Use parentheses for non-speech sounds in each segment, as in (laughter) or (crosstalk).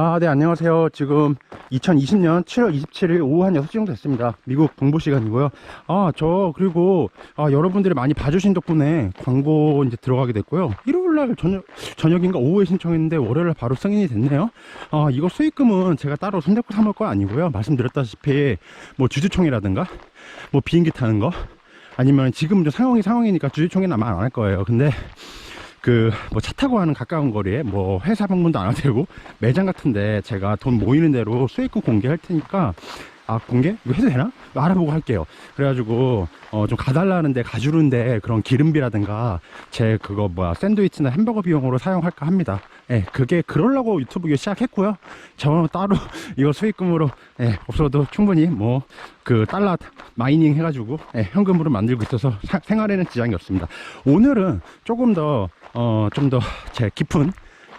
아, 네, 안녕하세요. 지금 2020년 7월 27일 오후 한 6시 정도 됐습니다. 미국 동부 시간이고요. 아, 저, 그리고, 아, 여러분들이 많이 봐주신 덕분에 광고 이제 들어가게 됐고요. 일요일 날 저녁, 저녁인가 오후에 신청했는데 월요일 날 바로 승인이 됐네요. 아, 이거 수익금은 제가 따로 손잡고 사먹을 거 아니고요. 말씀드렸다시피, 뭐, 주주총이라든가, 뭐, 비행기 타는 거, 아니면 지금 좀 상황이 상황이니까 주주총회는 아마 안 할 거예요. 근데, 그 뭐 차 타고 하는 가까운 거리에 뭐 회사 방문도 안 해도 되고 (laughs) 매장 같은데 제가 돈 모이는 대로 수익금 공개할 테니까 아 공개? 이거 해도 되나? 알아보고 할게요. 그래가지고 어 좀 가달라는데 가주는데 그런 기름비라든가 제 그거 뭐야 샌드위치나 햄버거 비용으로 사용할까 합니다 예 그게 그러려고 유튜브 시작했고요 저 따로 (laughs) 이거 수익금으로 예 없어도 충분히 뭐 그 달러 마이닝 해가지고 예, 현금으로 만들고 있어서 사- 생활에는 지장이 없습니다 오늘은 조금 더 어, 좀 더 제 깊은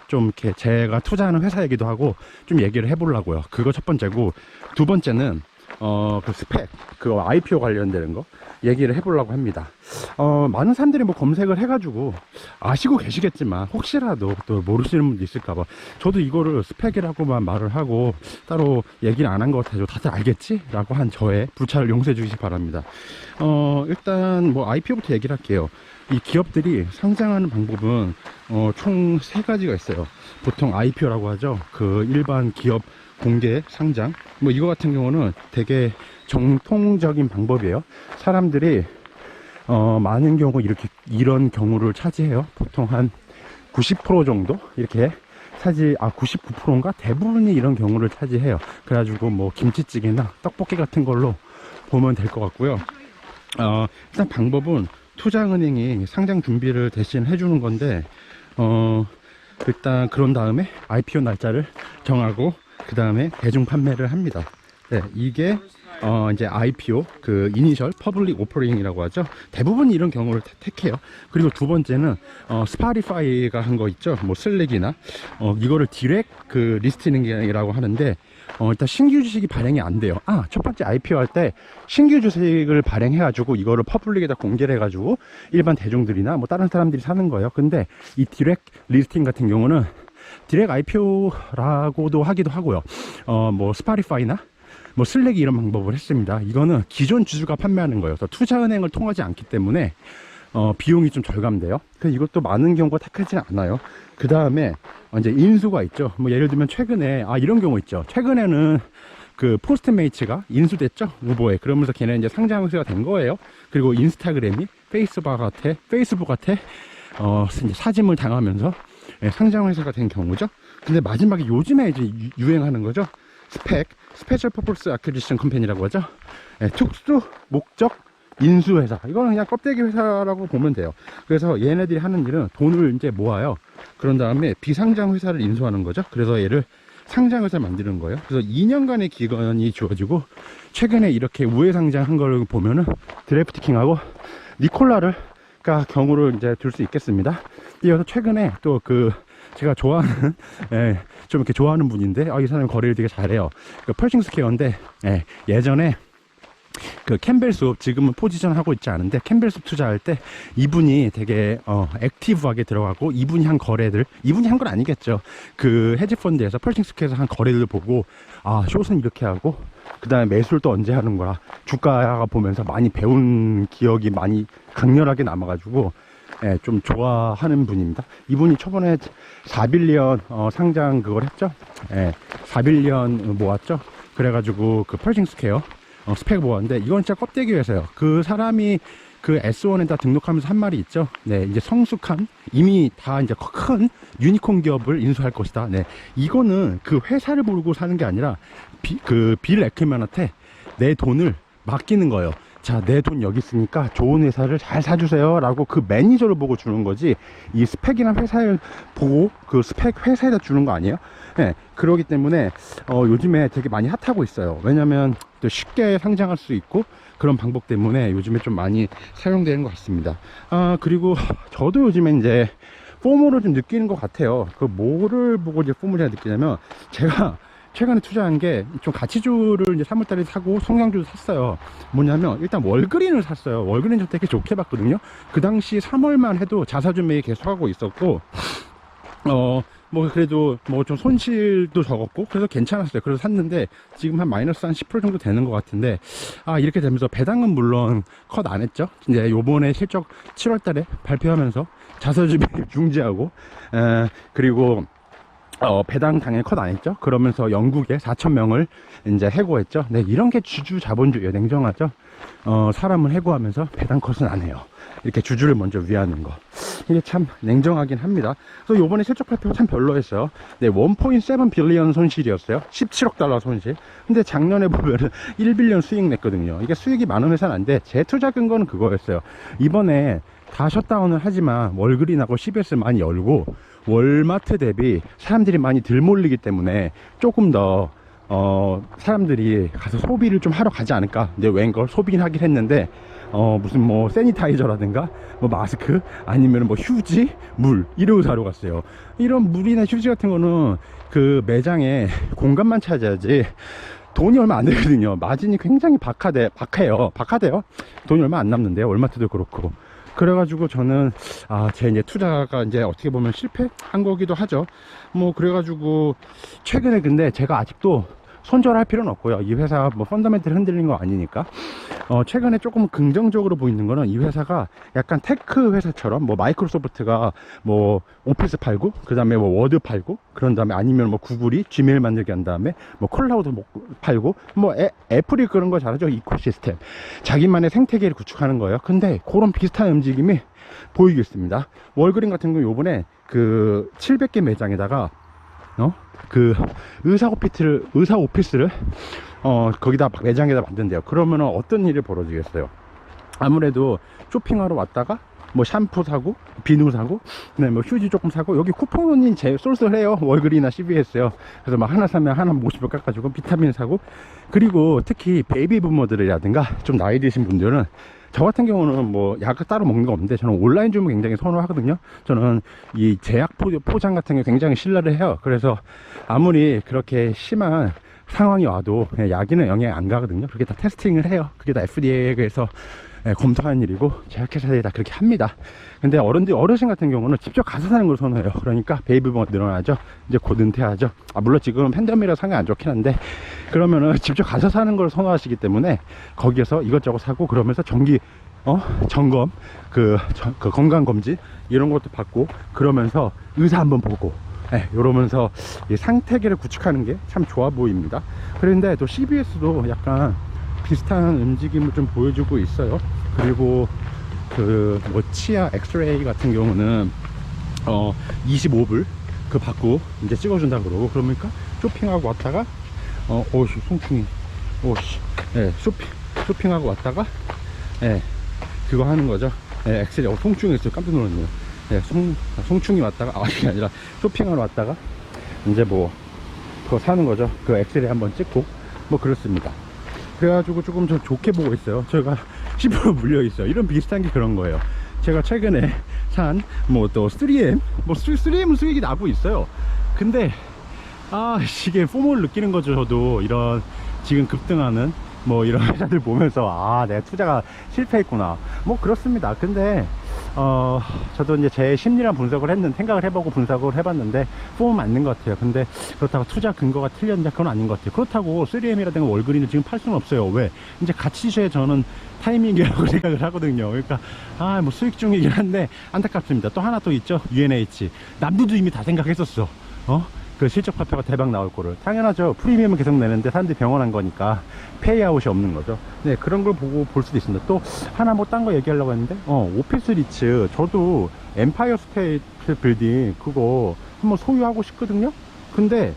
좀 이렇게 제가 투자하는 회사 얘기도 하고 좀 얘기를 해보려고요. 그거 첫 번째고 두 번째는 어, 그 스펙, 그거 IPO 관련되는 거 얘기를 해보려고 합니다. 어, 많은 사람들이 뭐 검색을 해가지고 아시고 계시겠지만 혹시라도 또 모르시는 분도 있을까봐 저도 이거를 스펙이라고만 말을 하고 따로 얘기를 안 한 것 같아요. 다들 알겠지? 라고 한 저의 불찰을 용서해 주시기 바랍니다. 어, 일단 뭐 IPO부터 얘기를 할게요. 이 기업들이 상장하는 방법은 어, 총 세 가지가 있어요. 보통 IPO라고 하죠. 그 일반 기업 공개 상장. 뭐 이거 같은 경우는 되게 정통적인 방법이에요. 사람들이 어, 많은 경우 이렇게 이런 경우를 차지해요. 보통 한 90% 정도 이렇게 차지 아 99%인가 대부분이 이런 경우를 차지해요. 그래가지고 뭐 김치찌개나 떡볶이 같은 걸로 보면 될 것 같고요. 어, 일단 방법은 투자은행이 상장 준비를 대신 해주는 건데, 어, 일단 그런 다음에 IPO 날짜를 정하고, 그 다음에 대중 판매를 합니다. 네, 이게, 어, 이제 IPO, 그, 이니셜 퍼블릭 오퍼링이라고 하죠. 대부분 이런 경우를 태- 택해요. 그리고 두 번째는, 어, 스파리파이가 한 거 있죠. 뭐, 슬랙이나, 어, 이거를 디렉 그 리스팅이라고 하는데, 어, 일단 신규 주식이 발행이 안 돼요. 아, 첫 번째 IPO 할 때 신규 주식을 발행해 가지고 이거를 퍼블릭에다 공개를 해 가지고 일반 대중들이나 뭐 다른 사람들이 사는 거예요. 근데 이 디렉 리스팅 같은 경우는 디렉 IPO라고도 하기도 하고요. 어, 뭐 스파리파이나 뭐 슬랙이 이런 방법을 했습니다. 이거는 기존 주주가 판매하는 거예요. 투자은행을 통하지 않기 때문에 어, 비용이 좀 절감돼요. 그래서 이것도 많은 경우가 택하지는 않아요. 그 다음에 이제 인수가 있죠. 뭐 예를 들면 최근에 아 이런 경우 있죠. 최근에는 그 포스트메이츠가 인수됐죠 후보에 그러면서 걔네 이제 상장 회사가 된 거예요. 그리고 인스타그램이 페이스북한테 페이스북한테 어 사짐을 당하면서 예, 상장 회사가 된 경우죠. 근데 마지막에 요즘에 이제 유- 유행하는 거죠. 스펙 스페셜 퍼포스 아퀴지션 컴퍼니라고 하죠. 예, 특수 목적 인수회사. 이거는 그냥 껍데기 회사라고 보면 돼요. 그래서 얘네들이 하는 일은 돈을 이제 모아요. 그런 다음에 비상장 회사를 인수하는 거죠. 그래서 얘를 상장 회사를 만드는 거예요. 그래서 2년간의 기간이 주어지고 최근에 이렇게 우회 상장한 걸 보면은 드래프트킹하고 니콜라를 가 경우를 이제 들 수 있겠습니다. 이어서 최근에 또 그 제가 좋아하는 (laughs) 예, 좀 이렇게 좋아하는 분인데 아, 이 사람이 거래를 되게 잘해요. 그 펄싱 스퀘어인데 예, 예전에 그 캠벨 수업 지금은 포지션 하고 있지 않은데 캠벨 수업 투자할 때 이분이 되게 어 액티브하게 들어가고 이분이 한 거래들 이분이 한 건 아니겠죠 그 헤지 펀드에서 펄싱 스퀘어에서 한 거래들 보고 아 숏은 이렇게 하고 그 다음에 또 언제 하는 거야 주가가 보면서 많이 배운 기억이 많이 강렬하게 남아가지고 예, 좀 좋아하는 분입니다. 이분이 초반에 4빌리언 어, 상장 그걸 했죠. 예, 4빌리언 모았죠. 그래가지고 그 펄싱 스퀘어 어, 스펙 모았는데 이건 진짜 껍데기 회사예요. 그 사람이 그 S1에다 등록하면서 한 말이 있죠. 네, 이제 성숙한 이미 다 이제 큰 유니콘 기업을 인수할 것이다. 네, 이거는 그 회사를 모르고 사는 게 아니라 그 빌 에크맨한테 내 돈을 맡기는 거예요. 자, 내 돈 여기 있으니까 좋은 회사를 잘 사주세요. 라고 그 매니저를 보고 주는 거지, 이 스펙이나 회사를 보고 그 스펙 회사에다 주는 거 아니에요? 네, 그러기 때문에, 어, 요즘에 되게 많이 핫하고 있어요. 왜냐면 또 쉽게 상장할 수 있고, 그런 방법 때문에 요즘에 좀 많이 사용되는 것 같습니다. 아, 그리고 (laughs) 저도 요즘에 이제, 포모를 좀 느끼는 것 같아요. 그 뭐를 보고 이제 포모를 느끼냐면, 제가 최근에 투자한 게 좀 가치주를 이제 3월달에 사고 성장주도 샀어요. 뭐냐면 일단 월그린을 샀어요. 월그린 저 되게 좋게 봤거든요. 그 당시 3월만 해도 자사주 매입 계속 하고 있었고 어 뭐 그래도 뭐 좀 손실도 적었고 그래서 괜찮았어요. 그래서 샀는데 지금 한 마이너스 한 10% 정도 되는 것 같은데 아 이렇게 되면서 배당은 물론 컷 안 했죠. 이제 요번에 실적 7월달에 발표하면서 자사주비 (laughs) 중지하고 에, 그리고 어, 배당 당연히 컷 안 했죠. 그러면서 영국에 4천 명을 이제 해고했죠. 네, 이런 게 주주 자본주의예요. 냉정하죠. 어, 사람을 해고하면서 배당 컷은 안 해요. 이렇게 주주를 먼저 위하는 거. 이게 참 냉정하긴 합니다. 그래서 요번에 실적 발표가 참 별로였어요. 네, 1.7 빌리언 손실이었어요. 17억 달러 손실. 근데 작년에 보면은 (laughs) 1빌리언 수익 냈거든요. 이게 수익이 많은 회사는 안 돼. 제 투자 근거는 그거였어요. 이번에 다 셧다운을 하지만 월그린하고 CBS 많이 열고 월마트 대비 사람들이 많이 들 몰리기 때문에 조금 더 어, 사람들이 가서 소비를 좀 하러 가지 않을까. 근데 웬걸 소비긴 하긴 했는데, 어, 무슨 뭐 세니타이저라든가, 뭐 마스크, 아니면 뭐 휴지, 물, 이러고 사러 갔어요. 이런 물이나 휴지 같은 거는 그 매장에 공간만 차지하지, 돈이 얼마 안 되거든요. 마진이 굉장히 박하대, 박해요. 박하대요. 돈이 얼마 안 남는데요. 월마트도 그렇고. 그래가지고 저는 아 제 이제 투자가 이제 어떻게 보면 실패한 거기도 하죠. 뭐 그래가지고 최근에 근데 제가 아직도 손절할 필요는 없고요. 이 회사 뭐 펀더멘틀 흔들린 거 아니니까. 어 최근에 조금 긍정적으로 보이는 거는 이 회사가 약간 테크 회사처럼 뭐 마이크로소프트가 뭐 오피스 팔고 그다음에 뭐 워드 팔고 그런 다음에 아니면 뭐 구글이 지메일 만들게 한 다음에 뭐 콜라우드 뭐 팔고 뭐 애, 애플이 그런 거 잘하죠 이코시스템 자기만의 생태계를 구축하는 거예요 근데 그런 비슷한 움직임이 보이고 있습니다 월그린 같은 경우 요번에 그 700개 매장에다가 어? 그 의사 오피스를 의사 오피스를 어 거기다 매장에다 만든대요 그러면 어떤 일이 벌어지겠어요 아무래도 쇼핑하러 왔다가 뭐 샴푸 사고 비누 사고 그다음에 뭐 휴지 조금 사고 여기 쿠폰이 제 쏠쏠해요. 월그리나 CVS요. 그래서 막 하나 사면 하나 50을 깎아주고 비타민 사고. 그리고 특히 베이비 부모들이라든가 좀 나이 드신 분들은 저 같은 경우는 뭐 약을 따로 먹는 거 없는데 저는 온라인 주문 굉장히 선호하거든요. 저는 이 제약 포- 포장 같은 게 굉장히 신뢰를 해요. 그래서 아무리 그렇게 심한 상황이 와도 그냥 약에는 영향이 안 가거든요. 그렇게 다 테스팅을 해요. 그게 다 FDA에서 예, 검토하는 일이고 제약회사들이 다 그렇게 합니다. 근데 어른들 어르신 같은 경우는 직접 가서 사는 걸 선호해요. 그러니까 베이비부가 늘어나죠. 이제 곧 은퇴하죠. 아 물론 지금 팬데믹이라 상황이 안 좋긴 한데 그러면은 직접 가서 사는 걸 선호하시기 때문에 거기에서 이것저것 사고 그러면서 정기 어 점검 그, 저- 그 건강 검진 이런 것도 받고 그러면서 의사 한번 보고 예, 이러면서 이 상태계를 구축하는 게 참 좋아 보입니다. 그런데 또 CBS도 약간 비슷한 움직임을 좀 보여주고 있어요. 그리고 그 뭐 치아 엑스레이 같은 경우는 어 25불 그 받고 이제 찍어준다 그러고 그러니까 쇼핑하고 왔다가 어 오씨 송충이 오씨 예 쇼핑 쇼핑하고 왔다가 예 그거 하는 거죠. 예 엑스레이 어 송충이 있어요 깜짝 놀랐네요. 예송 송충이 왔다가 아 이게 아니라 쇼핑하러 왔다가 이제 뭐 그거 사는 거죠. 그 엑스레이 한번 찍고 뭐 그렇습니다. 그래가지고 조금 좀 좋게 보고 있어요. 저희가 (laughs) 10% 물려 있어요. 이런 비슷한 게 그런 거예요. 제가 최근에 (laughs) 산 뭐 또 3M 뭐 3M 수익이 나고 있어요. 근데 아 이게 포모를 느끼는 거죠. 저도 이런 지금 급등하는 뭐 이런 회사들 보면서 아 내가 투자가 실패했구나. 뭐 그렇습니다. 근데 어 저도 이제 제 심리랑 분석을 했는 생각을 해보고 분석을 해봤는데 폼 맞는 것 같아요. 근데 그렇다고 투자 근거가 틀렸냐 그건 아닌 것 같아요. 그렇다고 3M이라든가 월그린을 지금 팔 수는 없어요. 왜? 이제 가치주에 저는 타이밍이라고 (laughs) 생각을 하거든요. 그러니까 아 뭐 수익 중이긴 한데 안타깝습니다. 또 하나 또 있죠. UNH 남들도 이미 다 생각했었어. 어? 그 실적 발표가 대박 나올 거를. 당연하죠. 프리미엄은 계속 내는데 사람들이 병원한 거니까 페이아웃이 없는 거죠. 네 그런 걸 보고 볼 수도 있습니다. 또 하나 뭐 딴 거 얘기하려고 했는데 어 오피스 리츠. 저도 엠파이어 스테이트 빌딩 그거 한번 소유하고 싶거든요. 근데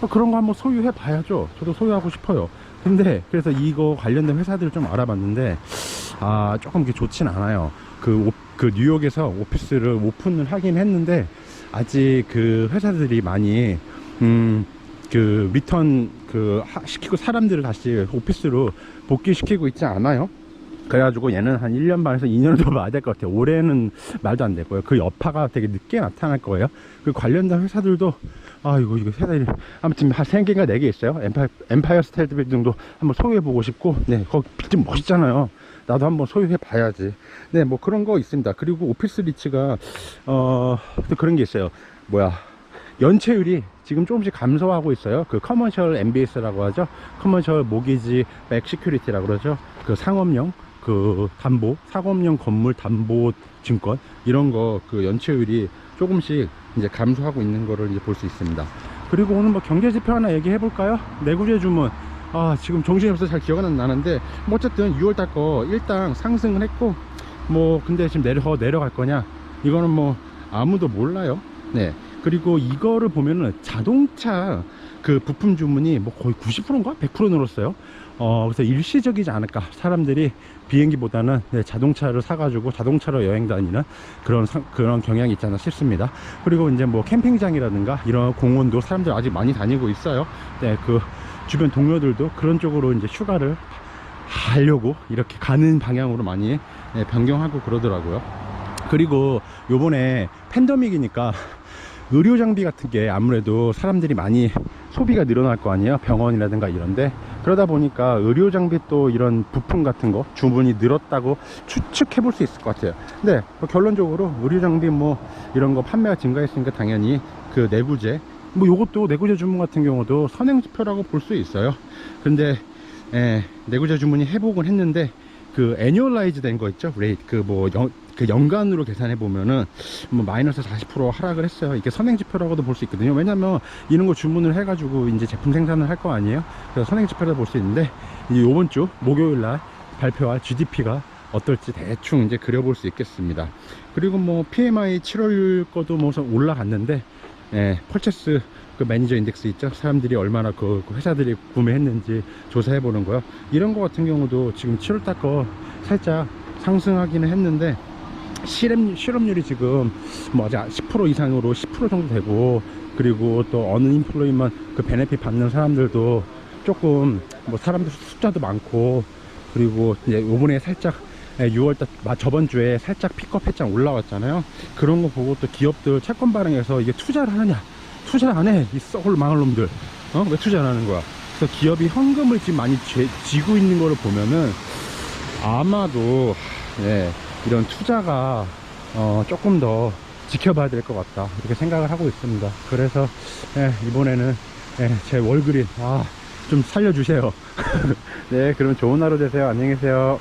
어, 그런 거 한번 소유해 봐야죠. 저도 소유하고 싶어요. 근데 그래서 이거 관련된 회사들을 좀 알아봤는데 아 조금 이게 좋진 않아요. 그, 오- 그 뉴욕에서 오피스를 오픈을 하긴 했는데 아직 그 회사들이 많이 음 그 리턴 그 하- 시키고 사람들을 다시 오피스로 복귀시키고 있지 않아요. 그래가지고 얘는 한 1년 반에서 2년 정도 봐야 될 것 같아요. 올해는 말도 안 되고요. 그 여파가 되게 늦게 나타날 거예요. 그 관련된 회사들도 아 이거 이거 회사들이 아무튼 한 3개인가 4개 있어요. 엠파이어, 엠파이어 스테이트 빌딩도 한번 소유해보고 싶고 네 거기 빌딩 멋있잖아요. 나도 한번 소유해 봐야지. 네 뭐 그런 거 있습니다. 그리고 오피스 리츠가 어또 그런 게 있어요. 뭐야 연체율이 지금 조금씩 감소하고 있어요. 그 커머셜 MBS라고 하죠. 커머셜 모기지 백 시큐리티라고 그러죠. 그 상업용 그 담보, 상업용 건물 담보 증권 이런 거 그 연체율이 조금씩 이제 감소하고 있는 거를 이제 볼 수 있습니다. 그리고 오늘 뭐 경제 지표 하나 얘기해 볼까요? 내구재 주문. 아, 지금 정신이 없어서 잘 기억은 안 나는데 뭐 어쨌든 6월 달 거 일당 상승을 했고 뭐 근데 지금 내려 더 내려갈 거냐? 이거는 뭐 아무도 몰라요. 네. 그리고 이거를 보면은 자동차 그 부품 주문이 뭐 거의 90%인가? 100% 늘었어요. 어, 그래서 일시적이지 않을까. 사람들이 비행기보다는 네, 자동차를 사가지고 자동차로 여행 다니는 그런, 상- 그런 경향이 않나 싶습니다. 그리고 이제 뭐 캠핑장이라든가 이런 공원도 사람들 아직 많이 다니고 있어요. 네, 그 주변 동료들도 그런 쪽으로 이제 휴가를 하려고 이렇게 가는 방향으로 많이 네, 변경하고 그러더라고요. 그리고 요번에 팬데믹이니까 의료 장비 같은 게 아무래도 사람들이 많이 소비가 늘어날 거 아니에요? 병원이라든가 이런데. 그러다 보니까 의료 장비 또 이런 부품 같은 거 주문이 늘었다고 추측해 볼 수 있을 것 같아요. 근데 뭐 결론적으로 의료 장비 뭐 이런 거 판매가 증가했으니까 당연히 그 내구재 뭐 요것도 내구재 주문 같은 경우도 선행지표라고 볼 수 있어요 근데 예, 내구재 주문이 회복은 했는데 그 애뉴얼라이즈 된 거 있죠 레이트 그뭐 그 연간으로 계산해 보면은 뭐 마이너스 40% 하락을 했어요. 이게 선행지표라고도 볼 수 있거든요. 왜냐면 이런 거 주문을 해 가지고 이제 제품 생산을 할 거 아니에요. 그래서 선행지표라고 볼 수 있는데 이제 이번 주 목요일 날 발표할 GDP가 어떨지 대충 이제 그려볼 수 있겠습니다. 그리고 뭐 PMI 7월 거도 뭐 올라갔는데 예, 펄체스 그 매니저 인덱스 있죠. 사람들이 얼마나 그, 그 회사들이 구매했는지 조사해 보는 거요. 이런 거 같은 경우도 지금 7월 달 거 살짝 상승하기는 했는데 실업, 실업률이 지금 뭐 아직 10% 이상으로 10% 정도 되고 그리고 또 어느 인플로이먼 그 베네핏 받는 사람들도 조금 뭐 사람들 숫자도 많고 그리고 이제 요번에 살짝 6월달 저번 주에 살짝 픽업 했장 올라왔잖아요. 그런 거 보고 또 기업들 채권 발행해서 이게 투자를 하느냐? 투자를 안해 이 썩을 망할 놈들. 어? 왜 투자를 하는 거야? 그래서 기업이 현금을 지금 많이 쥐, 쥐고 있는 거를 보면은 아마도 예, 이런 투자가 어, 조금 더 지켜봐야 될 것 같다. 이렇게 생각을 하고 있습니다. 그래서 예, 이번에는 예, 제 월그린 아, 좀 살려주세요. (laughs) 네 그럼 좋은 하루 되세요. 안녕히 계세요